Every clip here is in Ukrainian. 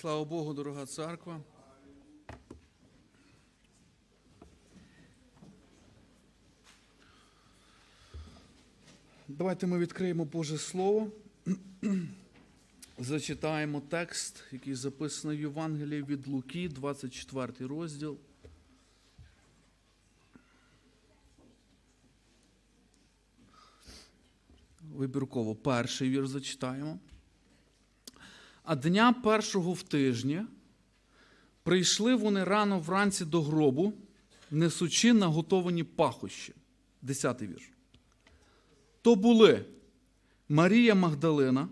Слава Богу, дорога церква. Давайте ми відкриємо Боже Слово. Зачитаємо текст, який записаний в Євангелії від Луки, 24 розділ. Вибірково перший вірш зачитаємо. А дня першого в тижні прийшли вони рано вранці до гробу, несучи наготовані пахощі. Десятий вірш. То були Марія Магдалина,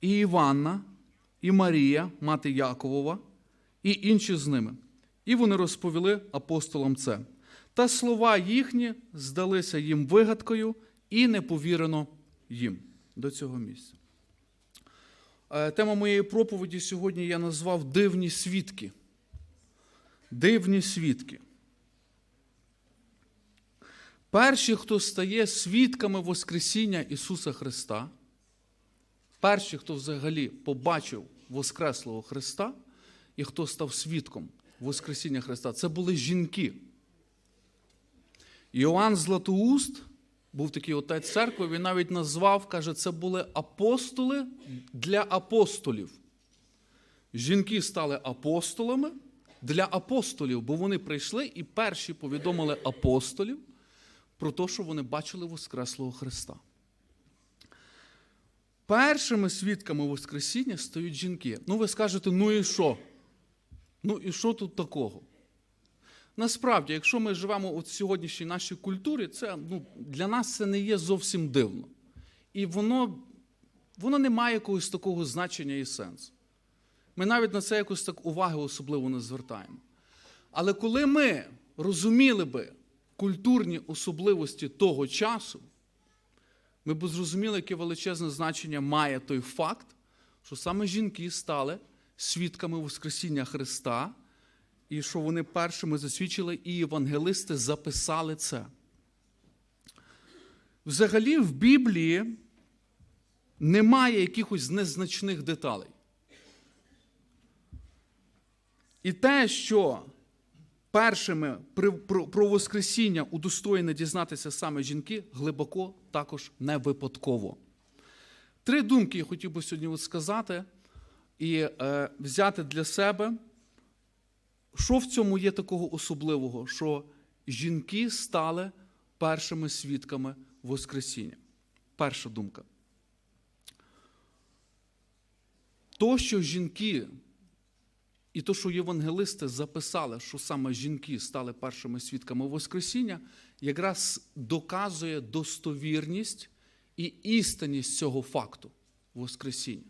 і Іванна, і Марія, мати Яковова, і інші з ними. І вони розповіли апостолам це. Та слова їхні здалися їм вигадкою і не повірено їм до цього місця. Е, Тема моєї проповіді сьогодні я назвав Дивні свідки. Дивні свідки. Перші, хто стає свідками Воскресіння Ісуса Христа, перші, хто взагалі побачив Воскреслого Христа, і хто став свідком Воскресіння Христа, це були жінки. Іоанн Златоуст був такий отець церкви, він навіть назвав, каже, це були апостоли для апостолів. Жінки стали апостолами для апостолів, бо вони прийшли і перші повідомили апостолів про те, що вони бачили Воскреслого Христа. Першими свідками Воскресіння стають жінки. Ну, ви скажете, ну і що? Ну і що тут такого? Насправді, якщо ми живемо у сьогоднішній нашій культурі, це ну, для нас це не є зовсім дивно. І воно, воно не має якогось такого значення і сенсу. Ми навіть на це якось так уваги особливо не звертаємо. Але коли ми розуміли би культурні особливості того часу, ми б зрозуміли, яке величезне значення має той факт, що саме жінки стали свідками Воскресіння Христа, і що вони першими засвідчили, і євангелисти записали це. Взагалі, в Біблії немає якихось незначних деталей. І те, що першими про, Воскресіння удостоєні дізнатися саме жінки, глибоко також не випадково. Три думки я хотів би сьогодні сказати і е, взяти для себе, що в цьому є такого особливого, що жінки стали першими свідками Воскресіння. Перша думка. То, що жінки і то, що євангелисти записали, що саме жінки стали першими свідками Воскресіння, якраз доказує достовірність і істинність цього факту Воскресіння.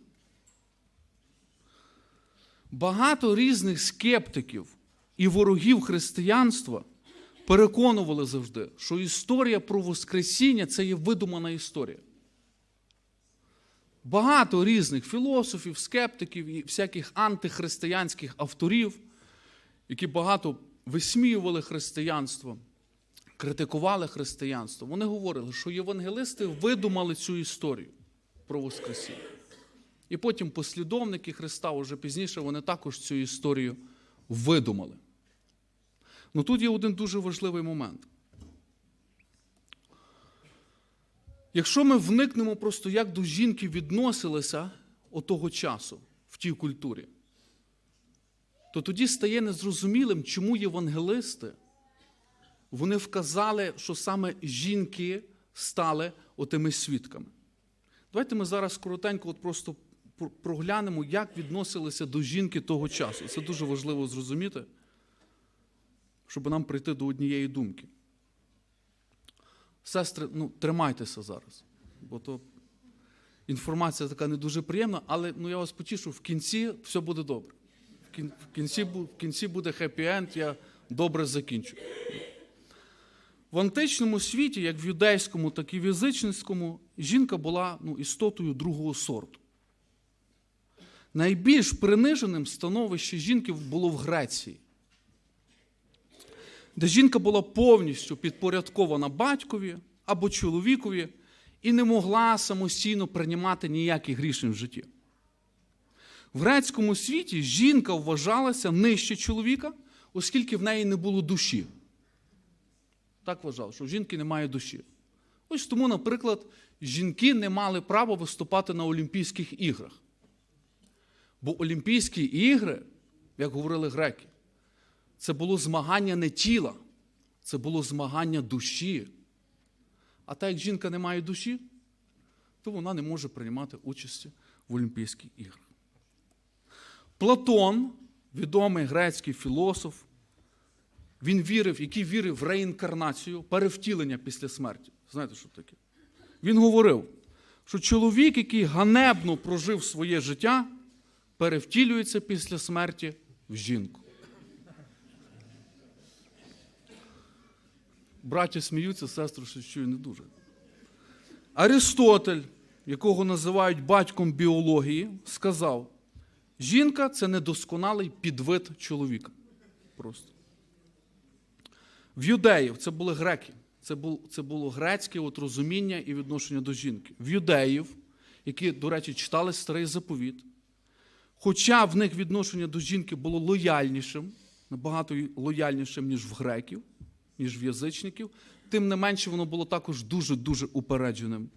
Багато різних скептиків і ворогів християнства переконували завжди, що історія про Воскресіння це є видумана історія. Багато різних філософів, скептиків і всяких антихристиянських авторів, які багато висміювали християнство, критикували християнство, вони говорили, що євангелисти видумали цю історію про Воскресіння. І потім послідовники Христа вже пізніше вони також цю історію видумали. Ну тут є один дуже важливий момент. Якщо ми вникнемо просто, як до жінки відносилися отого часу в тій культурі, то тоді стає незрозумілим, чому євангелисти вони вказали, що саме жінки стали отими свідками. Давайте ми зараз коротенько от просто проглянемо, як відносилися до жінки того часу. Це дуже важливо зрозуміти, щоб нам прийти до однієї думки. Сестри, ну, тримайтеся зараз, бо то інформація така не дуже приємна, але ну, я вас потішу, в кінці все буде добре. В кін- В кінці, в кінці буде хеппі-енд, я добре закінчу. В античному світі, як в юдейському, так і в язичницькому, жінка була ну, істотою другого сорту. Найбільш приниженим становище жінки було в Греції де жінка була повністю підпорядкована батькові або чоловікові і не могла самостійно приймати ніяких рішень в житті. В грецькому світі жінка вважалася нижче чоловіка, оскільки в неї не було душі. Так вважав, що в жінки немає душі. Ось тому, наприклад, жінки не мали права виступати на Олімпійських іграх. Бо Олімпійські ігри, як говорили греки, це було змагання не тіла, це було змагання душі. А так як жінка не має душі, то вона не може приймати участі в Олімпійських іграх. Платон, відомий грецький філософ, він вірив, який вірив в реінкарнацію, перевтілення після смерті. Знаєте, що таке? Він говорив, що чоловік, який ганебно прожив своє життя, перевтілюється після смерті в жінку. Браття сміються, сестри щось чую не дуже. Аристотель, якого називають батьком біології, сказав: жінка це недосконалий підвид чоловіка. Просто. В юдеїв це були греки. Це було, це було грецьке от розуміння і відношення до жінки. В юдеїв, які, до речі, читали старий заповіт, хоча в них відношення до жінки було лояльнішим, набагато лояльнішим, ніж в греків, ніж в язичників, тим не менше воно було також дуже-дуже упередженим.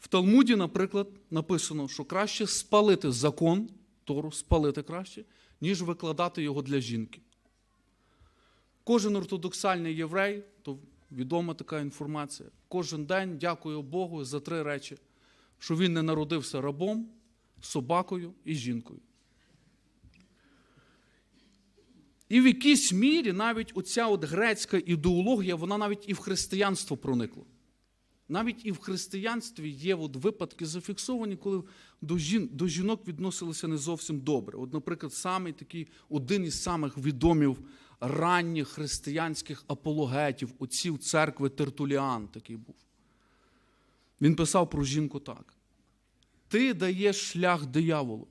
В Талмуді, наприклад, написано, що краще спалити закон, Тору спалити краще, ніж викладати його для жінки. Кожен ортодоксальний єврей, то відома така інформація, кожен день дякує Богу за три речі: що він не народився рабом, собакою і жінкою. І в якійсь мірі навіть оця от грецька ідеологія, вона навіть і в християнство проникла. Навіть і в християнстві є от випадки зафіксовані, коли до, жін, до жінок відносилися не зовсім добре. От, наприклад, самий такий один із самих відомів ранніх християнських апологетів, отців церкви Тертуліан такий був. Він писав про жінку так: Ти даєш шлях дияволу,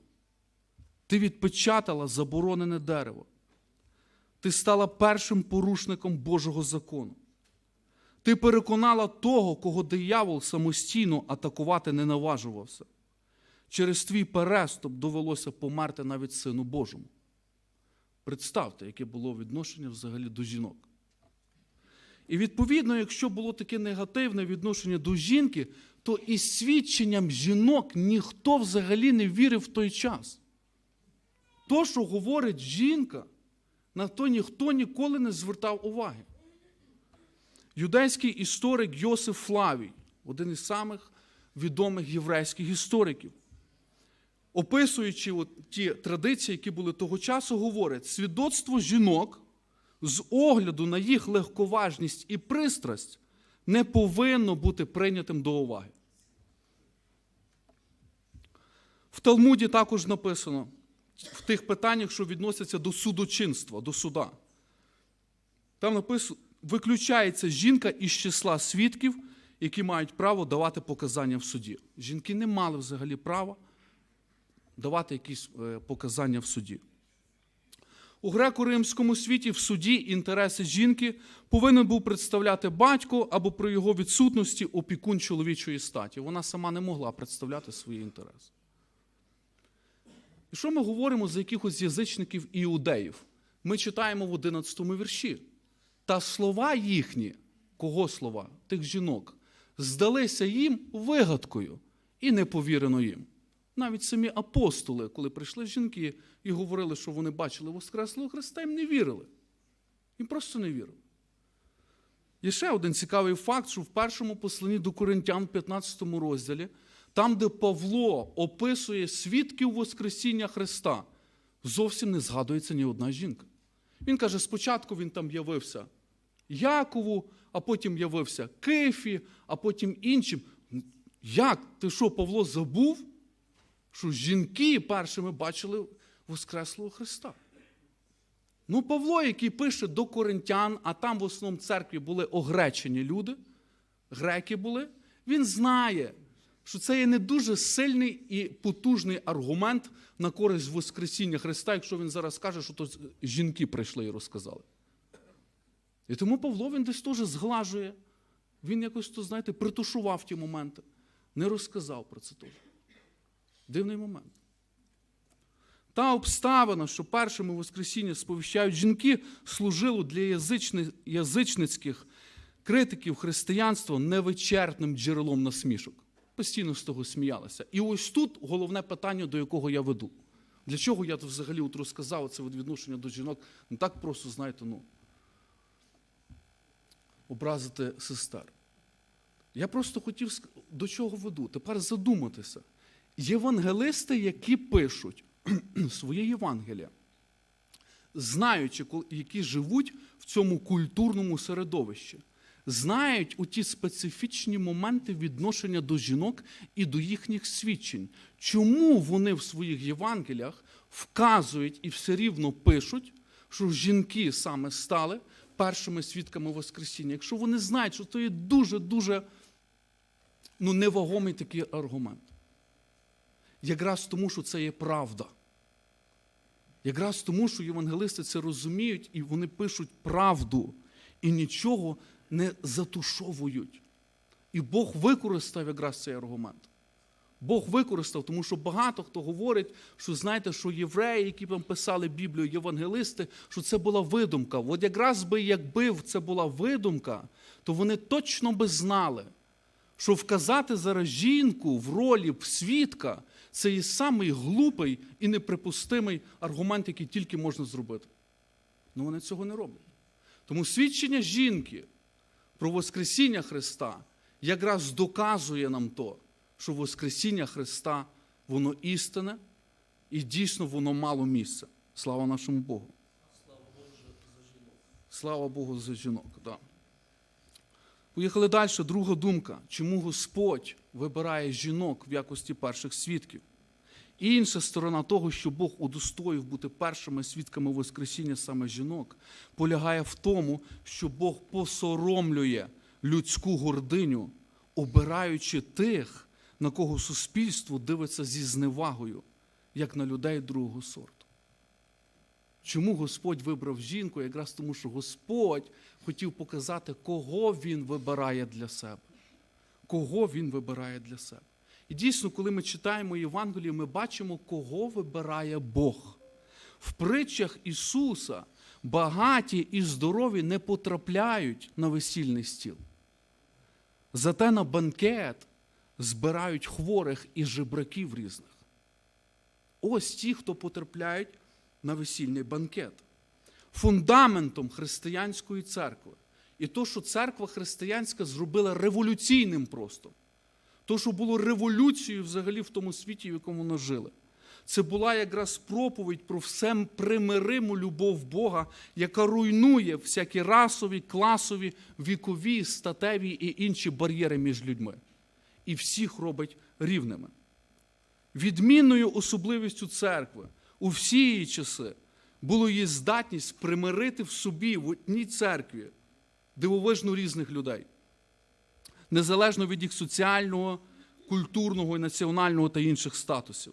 ти відпечатала заборонене дерево, ти стала першим порушником Божого закону. Ти переконала того, кого диявол самостійно атакувати не наважувався. Через твій переступ довелося померти навіть Сину Божому. Представте, яке було відношення взагалі до жінок. І відповідно, якщо було таке негативне відношення до жінки, то із свідченням жінок ніхто взагалі не вірив в той час. То, що говорить жінка, то ніхто ніколи не звертав уваги. Юдейський історик Йосиф Флавій, один із самих відомих єврейських істориків, описуючи от ті традиції, які були того часу, говорить, свідоцтво жінок з огляду на їх легковажність і пристрасть не повинно бути прийнятим до уваги. В Талмуді також написано в тих питаннях, що відносяться до судочинства, до суда. Там написано, виключається жінка із числа свідків, які мають право давати показання в суді. Жінки не мали взагалі права давати якісь е, показання в суді. У греко-римському світі в суді інтереси жінки повинен був представляти батько або при його відсутності опікун чоловічої статі. Вона сама не могла представляти свої інтереси. І що ми говоримо за якихось язичників іудеїв? Ми читаємо в 11 вірші. Та слова їхні, кого слова? Тих жінок, здалися їм вигадкою і не повірено їм. Навіть самі апостоли, коли прийшли жінки і говорили, що вони бачили Воскреслого Христа, їм не вірили. Їм просто не вірили. Є ще один цікавий факт, що в першому посланні до Коринтян, в 15 розділі, там, де Павло описує свідків Воскресіння Христа, зовсім не згадується ні одна жінка. Він каже, спочатку він там явився Якову, а потім явився Кифі, а потім іншим. Як? Ти що, Павло забув, що жінки першими бачили Воскреслого Христа? Ну, Павло, який пише до коринтян, а там в основному церкві були огречені люди, греки були, він знає, що це є не дуже сильний і потужний аргумент на користь Воскресіння Христа, якщо він зараз скаже, що то жінки прийшли і розказали. І тому Павло він десь теж зглажує. Він якось, то, знаєте, притушував ті моменти, не розказав про це теж. Дивний момент. Та обставина, що першими Воскресіння сповіщають жінки, служило для язични, язичницьких критиків християнства невичерпним джерелом насмішок. Постійно з того сміялися. І ось тут головне питання, до якого я веду. Для чого я взагалі от розказав це відношення до жінок? Не так просто, знаєте, ну, образити сестер. Я просто хотів до чого веду. Тепер задуматися. Євангелисти, які пишуть своє Євангелія, знаючи, які живуть в цьому культурному середовищі, знають у ті специфічні моменти відношення до жінок і до їхніх свідчень. Чому вони в своїх Євангеліях вказують і все рівно пишуть, що жінки саме стали першими свідками Воскресіння, якщо вони знають, що це є дуже-дуже ну, невагомий такий аргумент. Якраз тому, що це є правда. Якраз тому, що євангелисти це розуміють і вони пишуть правду і нічого не затушовують. І Бог використав якраз цей аргумент. Бог використав, тому що багато хто говорить, що знаєте, що євреї, які вам писали Біблію, євангелисти, що це була видумка. От якраз би якби це була видумка, то вони точно би знали, що вказати зараз жінку в ролі свідка це є самий глупий і неприпустимий аргумент, який тільки можна зробити. Ну вони цього не роблять. Тому свідчення жінки про Воскресіння Христа якраз доказує нам то, що Воскресіння Христа воно істинне і дійсно воно мало місця. Слава нашому Богу. Слава Богу за жінок. Да. Поїхали далі. Друга думка. Чому Господь вибирає жінок в якості перших свідків? Інша сторона того, що Бог удостоїв бути першими свідками Воскресіння саме жінок, полягає в тому, що Бог посоромлює людську гординю, обираючи тих, на кого суспільство дивиться зі зневагою, як на людей другого сорту. Чому Господь вибрав жінку? Якраз тому, що Господь хотів показати, кого Він вибирає для себе. Кого Він вибирає для себе. І дійсно, коли ми читаємо Євангелію, ми бачимо, кого вибирає Бог. В притчах Ісуса багаті і здорові не потрапляють на весільний стіл. Зате на банкет збирають хворих і жебраків різних. Ось ті, хто потрапляють на весільний банкет. Фундаментом християнської церкви. І то, що церква християнська зробила революційним просто. То, що було революцією взагалі в тому світі, в якому вона жили. Це була якраз проповідь про все примириму любов Бога, яка руйнує всякі расові, класові, вікові, статеві і інші бар'єри між людьми. І всіх робить рівними. Відмінною особливістю церкви у всі її часи було її здатність примирити в собі в одній церкві дивовижно різних людей, незалежно від їх соціального, культурного національного та інших статусів.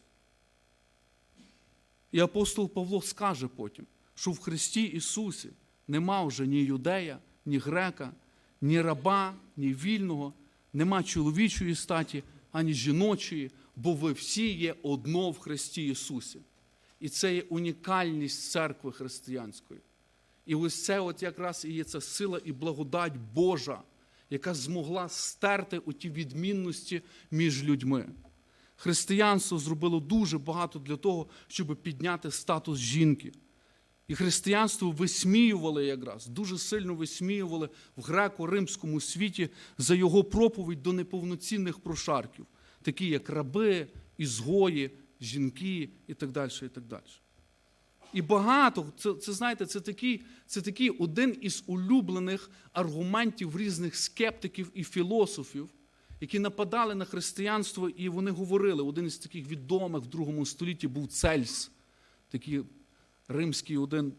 І апостол Павло скаже потім, що в Христі Ісусі нема вже ні юдея, ні грека, ні раба, ні вільного, нема чоловічої статі, ані жіночої, бо ви всі є одно в Христі Ісусі. І це є унікальність церкви християнської. І ось це от якраз і є ця сила і благодать Божа, яка змогла стерти оті відмінності між людьми. Християнство зробило дуже багато для того, щоб підняти статус жінки. І християнство висміювали якраз, дуже сильно висміювали в греко-римському світі за його проповідь до неповноцінних прошарків, такі як раби, ізгої, жінки і так далі. І так далі. І багато, це, це знаєте, це такий, це такий один із улюблених аргументів різних скептиків і філософів, які нападали на християнство, і вони говорили, один із таких відомих в другому столітті був Цельс, такий римський один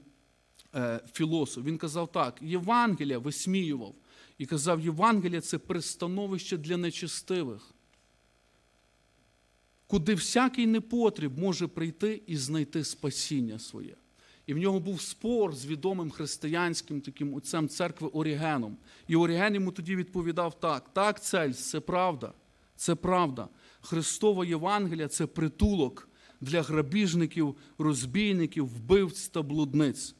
е, філософ. Він казав так: Євангелія висміював і казав, Євангелія це пристановище для нечестивих, куди всякий непотріб може прийти і знайти спасіння своє. І в нього був спор з відомим християнським таким отцем церкви Орігеном. І Оріген йому тоді відповідав так: так, Цельс, це правда, це правда. Христова Євангелія це притулок для грабіжників, розбійників, вбивць та блудниць.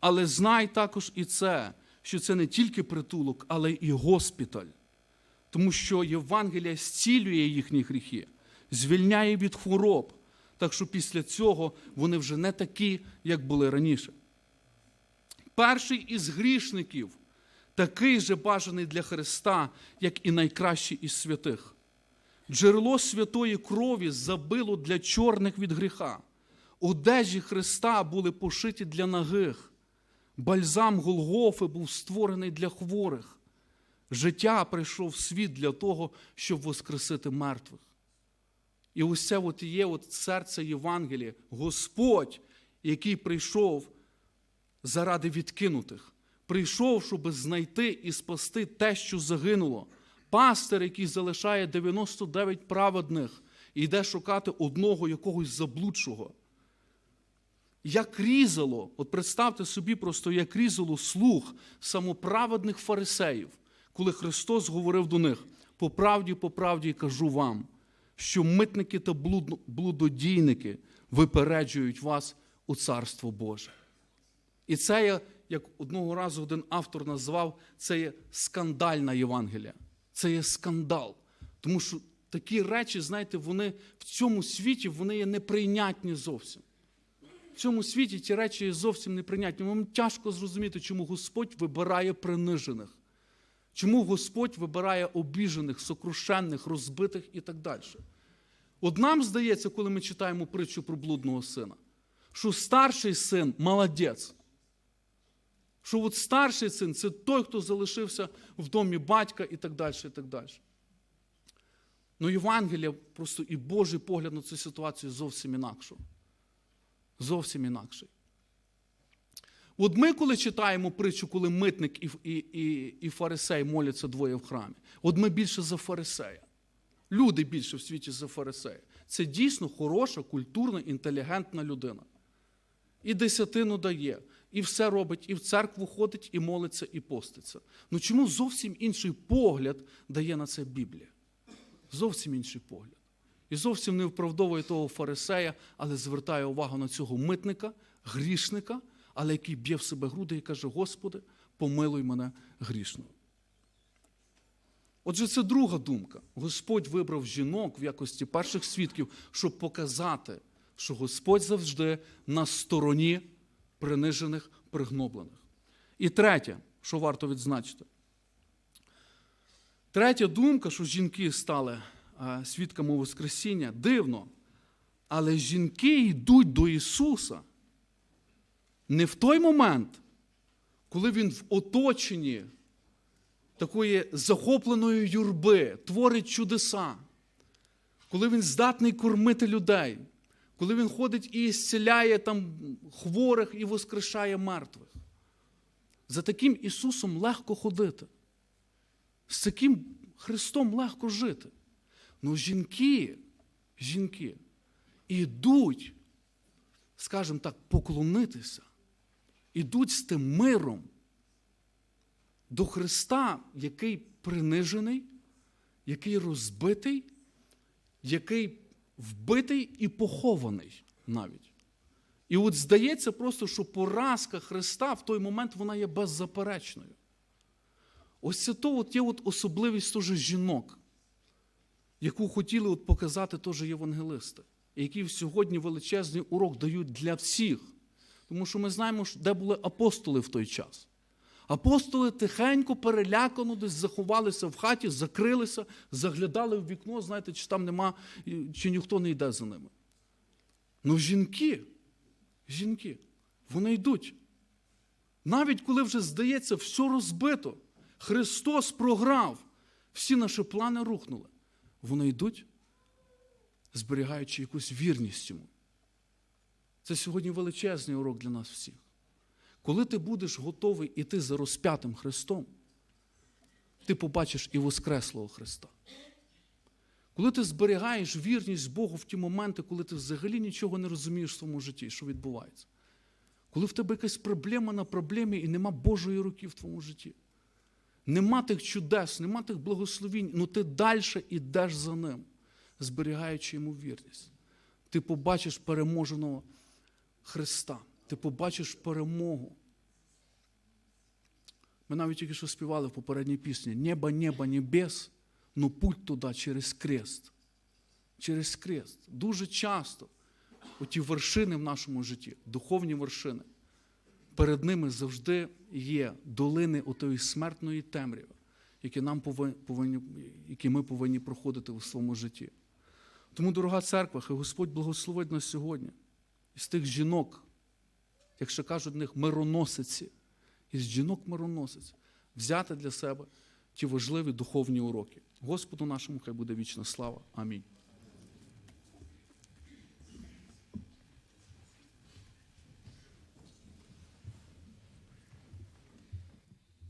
Але знай також і це, що це не тільки притулок, але і госпіталь. Тому що Євангелія зцілює їхні гріхи, звільняє від хвороб, так що після цього вони вже не такі, як були раніше. Перший із грішників такий же бажаний для Христа, як і найкращий із святих. Джерело святої крові забило для чорних від гріха. Одежі Христа були пошиті для нагих. Бальзам Голгофи був створений для хворих. Життя прийшов в світ для того, щоб воскресити мертвих. І це от є от серце Євангелія, Господь, який прийшов заради відкинутих, прийшов, щоб знайти і спасти те, що загинуло. Пастир, який залишає 99 праведних і йде шукати одного якогось заблудшого. Як різало, от представте собі просто, як різало слух самоправедних фарисеїв, коли Христос говорив до них: по правді, по правді кажу вам, що митники та блудодійники випереджують вас у Царство Боже. І це є, як одного разу один автор назвав, це є скандальна Євангелія. Це є скандал. Тому що такі речі, знаєте, вони в цьому світі вони є неприйнятні зовсім. В цьому світі ті речі є зовсім неприйнятні. Вам тяжко зрозуміти, чому Господь вибирає принижених, чому Господь вибирає обіжених, сокрушенних, розбитих і так далі. От нам здається, коли ми читаємо притчу про блудного сина, що старший син молодець. Що от старший син це той, хто залишився в домі батька і так далі. і так далі. Ну, Євангелія просто і Божий погляд на цю ситуацію зовсім інакше. Зовсім інакший. От ми, коли читаємо притчу, коли митник і, і, і, і фарисей моляться двоє в храмі, от ми більше за фарисея. Люди більше в світі за фарисея. Це дійсно хороша, культурна, інтелігентна людина. І десятину дає, і все робить, і в церкву ходить, і молиться, і поститься. Ну чому зовсім інший погляд дає на це Біблія? Зовсім інший погляд. І зовсім не вправдовує того фарисея, але звертає увагу на цього митника, грішника, але який б'є в себе груди і каже: Господи, помилуй мене грішного. Отже, це друга думка. Господь вибрав жінок в якості перших свідків, щоб показати, що Господь завжди на стороні принижених, пригноблених. І третє, що варто відзначити. Третя думка, що жінки стали свідками Воскресіння, дивно. Але жінки йдуть до Ісуса не в той момент, коли Він в оточенні такої захопленої юрби творить чудеса, коли Він здатний кормити людей, коли Він ходить і зціляє там хворих і воскрешає мертвих. За таким Ісусом легко ходити. З таким Христом легко жити. Ну, жінки, жінки ідуть, скажімо так, поклонитися, ідуть з тим миром до Христа, який принижений, який розбитий, який вбитий і похований навіть. І от здається просто, що поразка Христа в той момент вона є беззаперечною. Ось це то от є от особливість теж жінок, яку хотіли от показати теж євангелисти, і які сьогодні величезний урок дають для всіх. Тому що ми знаємо, де були апостоли в той час. Апостоли тихенько, перелякано, десь заховалися в хаті, закрилися, заглядали в вікно, знаєте, чи там нема, чи ніхто не йде за ними. Ну, жінки, жінки, вони йдуть. Навіть коли вже здається, все розбито, Христос програв, всі наші плани рухнули. Вони йдуть, зберігаючи якусь вірність йому. Це сьогодні величезний урок для нас всіх. Коли ти будеш готовий іти за розп'ятим Христом, ти побачиш і Воскреслого Христа. Коли ти зберігаєш вірність Богу в ті моменти, коли ти взагалі нічого не розумієш в своєму житті, що відбувається. Коли в тебе якась проблема на проблемі і нема Божої руки в твоєму житті. Нема тих чудес, нема тих благословінь, ну ти далі йдеш за ним, зберігаючи йому вірність. ти побачиш переможеного Христа, ти побачиш перемогу. Ми навіть тільки що співали в попередній пісні Небо, небо, небес, но путь туди через крест. Через крест. Дуже часто оті вершини в нашому житті, духовні вершини, перед ними завжди є долини отої смертної темряви, які, нам повинні, які ми повинні проходити у своєму житті. Тому, дорога церква, хай Господь благословить нас сьогодні із тих жінок, як ще кажуть, в них мироносиці, із жінок мироносиць, взяти для себе ті важливі духовні уроки. Господу нашому хай буде вічна слава. Амінь.